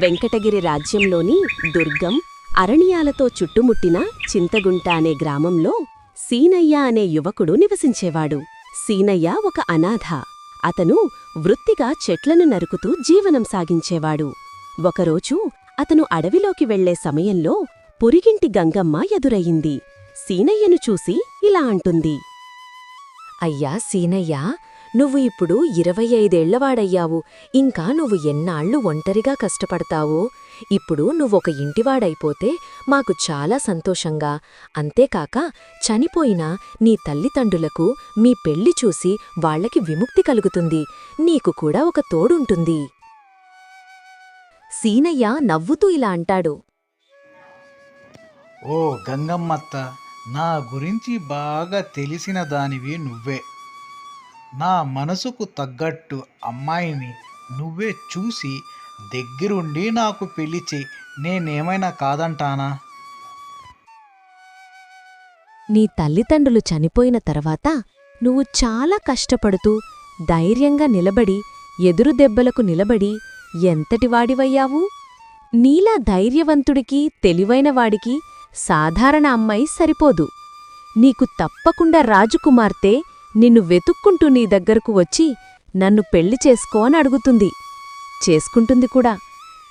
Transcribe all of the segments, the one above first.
వెంకటగిరి రాజ్యంలోని దుర్గం అరణ్యాలతో చుట్టుముట్టిన చింతగుంట అనే గ్రామంలో సీనయ్య అనే యువకుడు నివసించేవాడు. సీనయ్య ఒక అనాథ. అతను వృత్తిగా చెట్లను నరుకుతూ జీవనం సాగించేవాడు. ఒకరోజు అతను అడవిలోకి వెళ్ళే సమయంలో పురిగింటి గంగమ్మ ఎదురయింది. సీనయ్యను చూసి ఇలా అంటుంది. అయ్యా సీనయ్యా నువ్వు ఇప్పుడు ఇరవై ఐదేళ్ళవాడయ్యావు. ఇంకా నువ్వు ఎన్నాళ్ళు ఒంటరిగా కష్టపడతావో? ఇప్పుడు నువ్వొక ఇంటివాడైపోతే మాకు చాలా సంతోషంగా. అంతేకాక చనిపోయిన నీ తల్లిదండ్రులకు మీ పెళ్ళి చూసి వాళ్ళకి విముక్తి కలుగుతుంది. నీకు కూడా ఒక తోడుంటుంది. సీనయ్య నవ్వుతూ ఇలా అంటాడు. ఓ గంగమ్మత్త నా గురించి బాగా తెలిసిన దానివి నువ్వే. నా మనసుకు తగ్గట్టు అమ్మాయిని నువ్వే చూసి దగ్గరుండి నాకు పెళ్ళి నేనేమైనా కాదంటానా? నీ తల్లిదండ్రులు చనిపోయిన తర్వాత నువ్వు చాలా కష్టపడుతూ ధైర్యంగా నిలబడి ఎదురు దెబ్బలకు నిలబడి ఎంతటివాడివయ్యావు నీలా ధైర్యవంతుడికి తెలివైనవాడికి సాధారణ అమ్మాయి సరిపోదు. నీకు తప్పకుండా రాజుకుమార్తె నిన్ను వెతుక్కుంటూ నీ దగ్గరకు వచ్చి నన్ను పెళ్ళి చేసుకో అని అడుగుతుంది. చేసుకుంటుంది కూడా.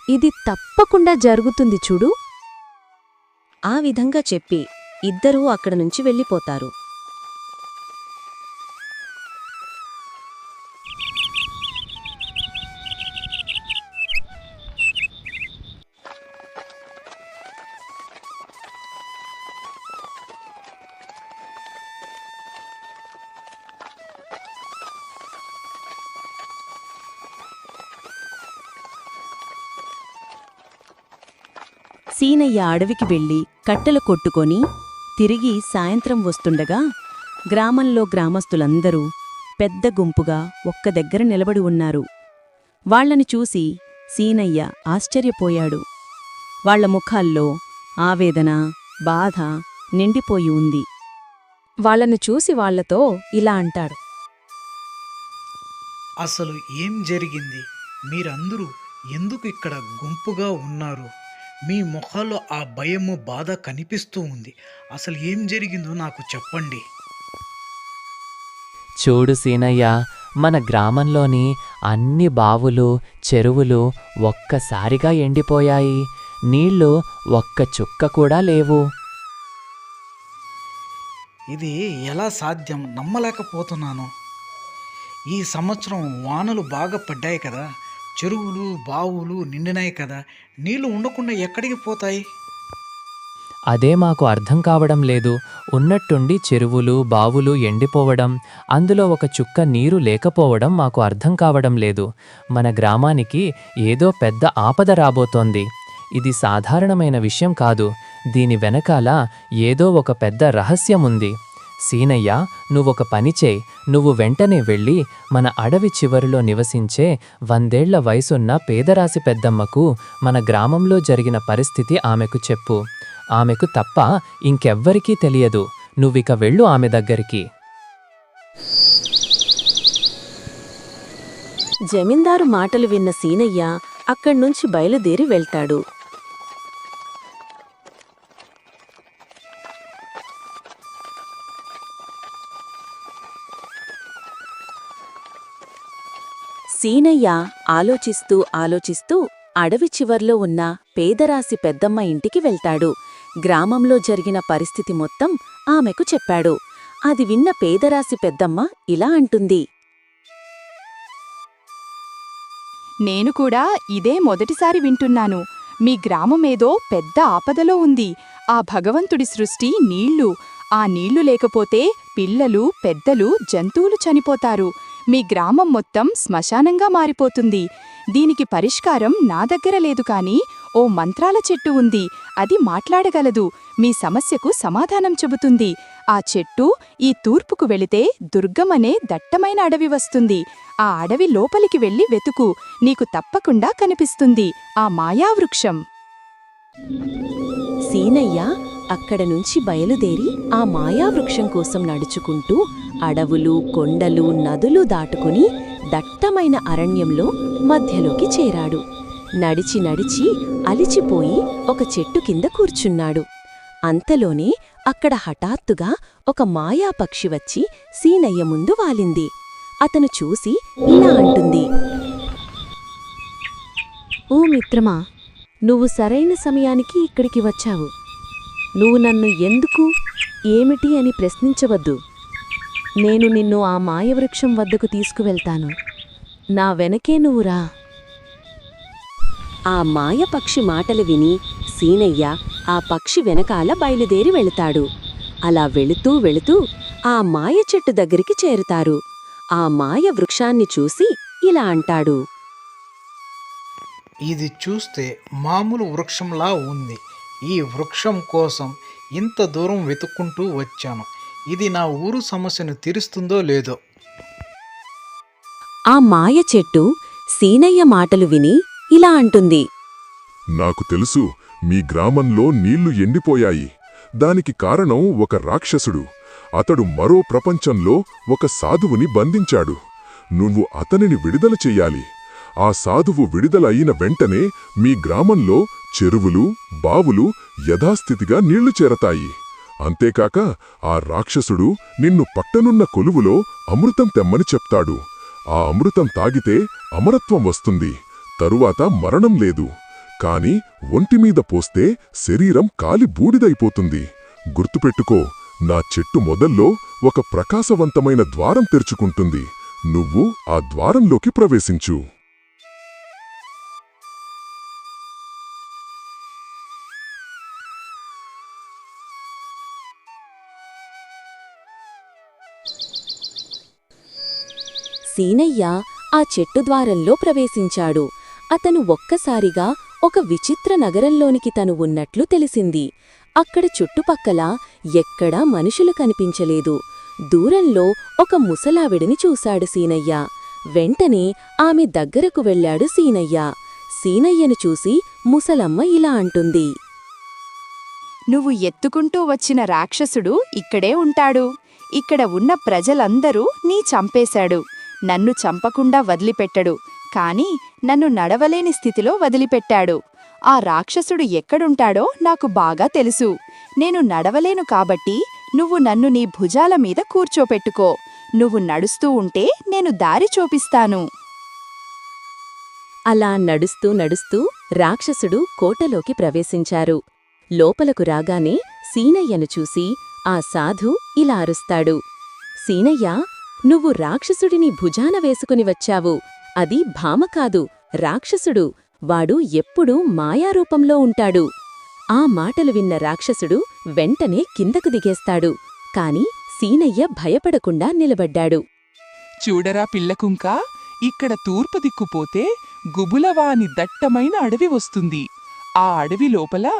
ఇది తప్పకుండా జరుగుతుంది చూడు. ఆ విధంగా చెప్పి ఇద్దరూ అక్కడ నుంచి వెళ్ళిపోతారు. సీనయ్య అడవికి వెళ్ళి కట్టెలు కొట్టుకొని తిరిగి సాయంత్రం వస్తుండగా గ్రామంలో గ్రామస్తులందరూ పెద్ద గుంపుగా ఒక్క దగ్గర నిలబడి ఉన్నారు. వాళ్ళని చూసి సీనయ్య ఆశ్చర్యపోయాడు. వాళ్ళ ముఖాల్లో ఆవేదన బాధ నిండిపోయి ఉంది. వాళ్ళను చూసి వాళ్ళతో ఇలా అంటాడు. అసలు ఏం జరిగింది? మీరందరూ ఎందుకు ఇక్కడ గుంపుగా ఉన్నారు? మీ ముఖాల్లో ఆ భయము బాధ కనిపిస్తూ ఉంది. అసలు ఏం జరిగిందో నాకు చెప్పండి. చూడు సీనయ్య మన గ్రామంలోని అన్ని బావులు చెరువులు ఒక్కసారిగా ఎండిపోయాయి. నీళ్ళు ఒక్క చుక్క కూడా లేవు. ఇది ఎలా సాధ్యం? నమ్మలేకపోతున్నాను. ఈ సంవత్సరం వానలు బాగా పడ్డాయి కదా. చెరువులు బావులు నిండినాయి కదా నీళ్ళు ఉండకుండా ఎక్కడికి పోతాయి? అదే మాకు అర్థం కావడం లేదు. ఉన్నట్టుండి చెరువులు బావులు ఎండిపోవడం అందులో ఒక చుక్క నీరు లేకపోవడం మాకు అర్థం కావడం లేదు. మన గ్రామానికి ఏదో పెద్ద ఆపద రాబోతోంది. ఇది సాధారణమైన విషయం కాదు. దీని వెనకాల ఏదో ఒక పెద్ద రహస్యం ఉంది. సీనయ్య నువ్వొక పని నువ్వు వెంటనే వెళ్ళి మన అడవి చివరిలో నివసించే వందేళ్ళ వయసున్న పేదరాశి పెద్దమ్మకు మన గ్రామంలో జరిగిన పరిస్థితి ఆమెకు చెప్పు. ఆమెకు తప్ప ఇంకెవ్వరికీ తెలియదు. నువ్విక వెళ్ళు ఆమె దగ్గరికి. జమీందారు మాటలు విన్న సీనయ్య అక్కడ్నుంచి బయలుదేరి వెళ్తాడు. సీనయ్య ఆలోచిస్తూ ఆలోచిస్తూ అడవి చివర్లో ఉన్న పేదరాశి పెద్దమ్మ ఇంటికి వెళ్తాడు. గ్రామంలో జరిగిన పరిస్థితి మొత్తం ఆమెకు చెప్పాడు. అది విన్న పేదరాశి పెద్దమ్మ ఇలా అంటుంది. నేను కూడా ఇదే మొదటిసారి వింటున్నాను. మీ గ్రామమేదో పెద్ద ఆపదలో ఉంది. ఆ భగవంతుడి సృష్టి నీళ్ళు. ఆ నీళ్ళు లేకపోతే పిల్లలు పెద్దలు జంతువులు చనిపోతారు. మీ గ్రామం మొత్తం శ్మశానంగా మారిపోతుంది. దీనికి పరిష్కారం నా దగ్గర లేదు కానీ ఓ మంత్రాల చెట్టు ఉంది. అది మాట్లాడగలదు. మీ సమస్యకు సమాధానం చెబుతుంది. ఆ చెట్టు ఈ తూర్పుకు వెళితే దుర్గమనే దట్టమైన అడవి వస్తుంది. ఆ అడవి లోపలికి వెళ్ళి వెతుకు. నీకు తప్పకుండా కనిపిస్తుంది. ఆ మాయావృక్షం. సీనయ్య అక్కడ నుంచి బయలుదేరి ఆ మాయావృక్షం కోసం నడుచుకుంటూ అడవులు కొండలు నదులు దాటుకుని దట్టమైన అరణ్యంలో మధ్యలోకి చేరాడు. నడిచి నడిచి అలిచిపోయి ఒక చెట్టు కింద కూర్చున్నాడు. అంతలోనే అక్కడ హఠాత్తుగా ఒక మాయాపక్షి వచ్చి సీనయ్య ముందు వాలింది. అతను చూసి ఇలా అంటుంది. ఓ మిత్రమా నువ్వు సరైన సమయానికి ఇక్కడికి వచ్చావు. నువ్వు నన్ను ఎందుకు ఏమిటి అని ప్రశ్నించవద్దు. నేను నిన్ను ఆ మాయవృక్షం వద్దకు తీసుకువెళ్తాను. నా వెనకే నువ్వు రా. ఆ మాయపక్షి మాటలు విని సీనయ్య ఆ పక్షి వెనకాల బయలుదేరి వెళుతాడు. అలా వెళుతూ వెళుతూ ఆ మాయ చెట్టు దగ్గరికి చేరుతారు. ఆ మాయ వృక్షాన్ని చూసి ఇలా అంటాడు. ఇది చూస్తే మామూలు వృక్షంలా ఉంది. ఈ వృక్షం కోసం ఇంత దూరం వెతుక్కుంటూ వచ్చాను. ఇది నా ఊరు సమస్యను తీరుస్తుందో లేదో. ఆ మాయ చెట్టు సీనయ్య మాటలు విని ఇలా అంటుంది. నాకు తెలుసు మీ గ్రామంలో నీళ్ళు ఎండిపోయాయి. దానికి కారణం ఒక రాక్షసుడు. అతడు మరో ప్రపంచంలో ఒక సాధువుని బంధించాడు. నువ్వు అతనిని విడుదల చెయ్యాలి. ఆ సాధువు విడుదల అయిన వెంటనే మీ గ్రామంలో చెరువులు బావులు యథాస్థితిగా నీళ్ళు చేరతాయి. అంతేకాక ఆ రాక్షసుడు నిన్ను పట్టనున్న కొలువులో అమృతం తెమ్మని చెప్తాడు. ఆ అమృతం తాగితే అమరత్వం వస్తుంది. తరువాత మరణం లేదు. కాని ఒంటిమీద పోస్తే శరీరం కాలి బూడిదైపోతుంది. గుర్తుపెట్టుకో నా చెట్టు మొదల్లో ఒక ప్రకాశవంతమైన ద్వారం తెరుచుకుంటుంది. నువ్వు ఆ ద్వారంలోకి ప్రవేశించు. సీనయ్య ఆ చెట్టు ద్వారంలో ప్రవేశించాడు. అతను ఒక్కసారిగా ఒక విచిత్ర నగరంలోనికి తను ఉన్నట్లు తెలిసింది. అక్కడ చుట్టుపక్కల ఎక్కడా మనుషులు కనిపించలేదు. దూరంలో ఒక ముసలావిడిని చూశాడు సీనయ్య. వెంటనే ఆమె దగ్గరకు వెళ్ళాడు సీనయ్య. సీనయ్యను చూసి ముసలమ్మ ఇలా అంటుంది. నువ్వు ఎత్తుకుంటూ వచ్చిన రాక్షసుడు ఇక్కడే ఉంటాడు. ఇక్కడ ఉన్న ప్రజలందరూ నీ చంపేశాడు. నన్ను చంపకుండా వదిలిపెట్టడు. కాని నన్ను నడవలేని స్థితిలో వదిలిపెట్టాడు. ఆ రాక్షసుడు ఎక్కడుంటాడో నాకు బాగా తెలుసు. నేను నడవలేను కాబట్టి నువ్వు నన్ను నీ భుజాల మీద కూర్చోపెట్టుకో. నువ్వు నడుస్తూ ఉంటే నేను దారి చూపిస్తాను. అలా నడుస్తూ నడుస్తూ రాక్షసుడు కోటలోకి ప్రవేశించారు. లోపలకు రాగానే సీనయ్యను చూసి ఆ సాధు ఇలా అరుస్తాడు. సీనయ్య నువ్వు రాక్షసుడిని భుజాన వేసుకుని వచ్చావు. అది భామ కాదు రాక్షసుడు. వాడు ఎప్పుడూ మాయారూపంలో ఉంటాడు. ఆ మాటలు విన్న రాక్షసుడు వెంటనే కిందకు దిగేస్తాడు. కాని సీనయ్య భయపడకుండా నిలబడ్డాడు. చూడరా పిల్లకుంక ఇక్కడ తూర్పు దిక్కుపోతే గుబులవాని దట్టమైన అడవి వస్తుంది. ఆ అడవి లోపల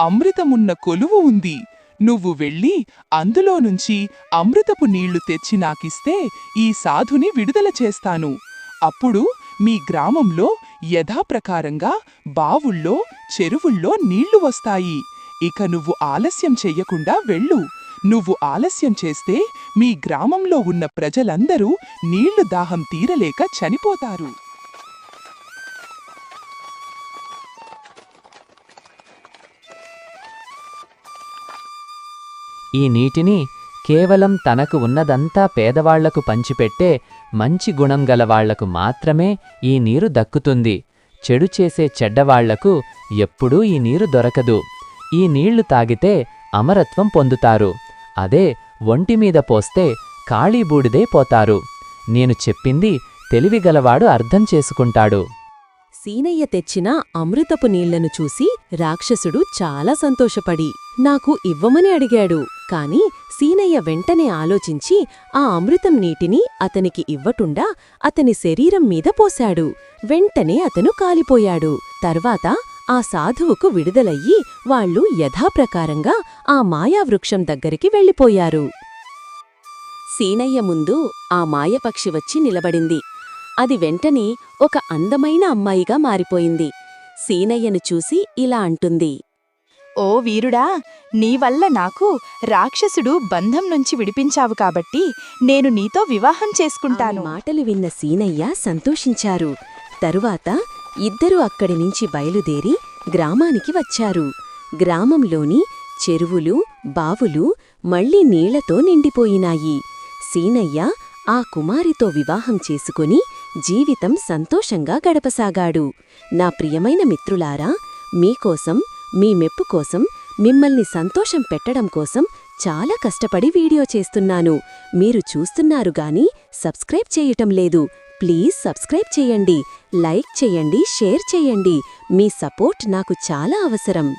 అమృతమున్న కొలువు ఉంది. నువ్వు వెళ్ళి అందులో నుంచి అమృతపు నీళ్ళు తెచ్చి నాకిస్తే ఈ సాధుని విడుదల చేస్తాను. అప్పుడు మీ గ్రామంలో యథాప్రకారంగా బావుల్లో చెరువుల్లో నీళ్ళు వస్తాయి. ఇక నువ్వు ఆలస్యం చెయ్యకుండా వెళ్ళు. నువ్వు ఆలస్యం చేస్తే మీ గ్రామంలో ఉన్న ప్రజలందరూ నీళ్ళు దాహం తీరలేక చనిపోతారు. ఈ నీటిని కేవలం తనకు ఉన్నదంతా పేదవాళ్ళకు పంచిపెట్టే మంచి గుణం గలవాళ్ళకు మాత్రమే ఈ నీరు దక్కుతుంది. చెడు చేసే చెడ్డవాళ్ళకు ఎప్పుడూ ఈ నీరు దొరకదు. ఈ నీళ్ళు తాగితే అమరత్వం పొందుతారు. అదే ఒంటిమీద పోస్తే కాళీబూడిదే పోతారు. నేను చెప్పింది తెలివిగలవాడు అర్థం చేసుకుంటాడు. సీనయ్య తెచ్చిన అమృతపు నీళ్ళను చూసి రాక్షసుడు చాలా సంతోషపడి నాకు ఇవ్వమని అడిగాడు. కాని సీనయ్య వెంటనే ఆలోచించి ఆ అమృతం నీటిని అతనికి ఇవ్వకుండా అతని శరీరం మీద పోశాడు. వెంటనే అతను కాలిపోయాడు. తర్వాత ఆ సాధువుకు విడుదలయ్యి వాళ్ళు యథాప్రకారంగా ఆ మాయావృక్షం దగ్గరికి వెళ్ళిపోయారు. సీనయ్య ముందు ఆ మాయపక్షి వచ్చి నిలబడింది. అది వెంటనే ఒక అందమైన అమ్మాయిగా మారిపోయింది. సీనయ్యను చూసి ఇలా అంటుంది. ఓ వీరుడా నీ వల్ల నాకు రాక్షసుడు బంధం నుంచి విడిపించావు కాబట్టి నేను నీతో వివాహం చేసుకుంటాను. మాటలు విన్న సీనయ్య సంతోషించారు. తరువాత ఇద్దరూ అక్కడి నుంచి బయలుదేరి గ్రామానికి వచ్చారు. గ్రామంలోని చెరువులు బావులు మళ్ళీ నీళ్ళతో నిండిపోయినాయి. సీనయ్య ఆ కుమారితో వివాహం చేసుకుని జీవితం సంతోషంగా గడపసాగాడు. నా ప్రియమైన మిత్రులారా మీకోసం మీ మెప్పు కోసం మిమ్మల్ని సంతోషం పెట్టడం కోసం చాలా కష్టపడి వీడియో చేస్తున్నాను. మీరు చూస్తున్నారు గాని సబ్స్క్రైబ్ చేయటం లేదు. ప్లీజ్ సబ్స్క్రైబ్ చేయండి. లైక్ చేయండి షేర్ చేయండి. మీ సపోర్ట్ నాకు చాలా అవసరం.